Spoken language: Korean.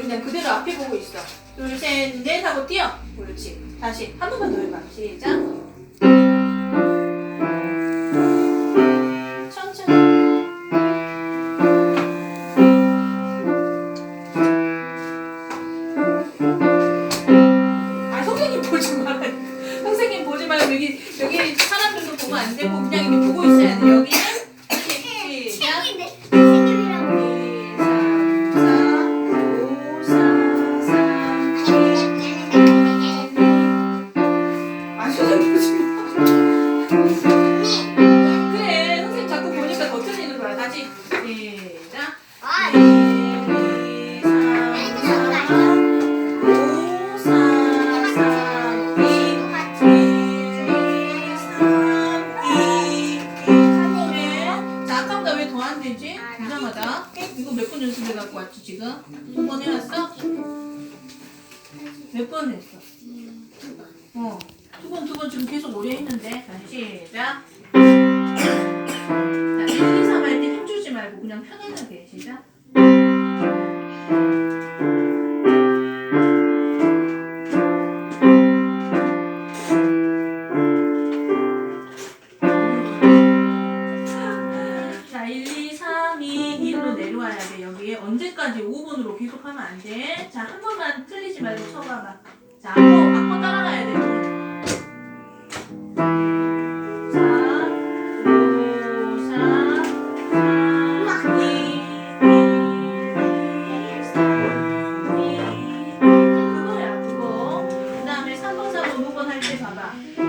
그냥 그대로 앞에 보고 있어. 둘, 셋, 넷 하고 뛰어. 그렇지. 다시 한 번만 더 해봐. 시작. 아 여기 사람들도 보면 안 되고 그냥 이렇게 보고 있어야 돼. 여기 안 되지? 이상하다. 이거 몇 번 연습해 갖고 왔지 지금? 두 번 해왔어? 몇 번 했어? 어. 두 번, 두 번 지금 계속 오래 했는데. 자, 시작. 자, 1, 2, 3 할 때 힘주지 말고 그냥 편안하게. 시작. 들어가야 돼 여기에 언제까지 5번으로 계속 하면 안 돼. 자 한 번만 틀리지 말고 쳐봐봐. 자 악보 악보 따라가야 돼. 봐봐.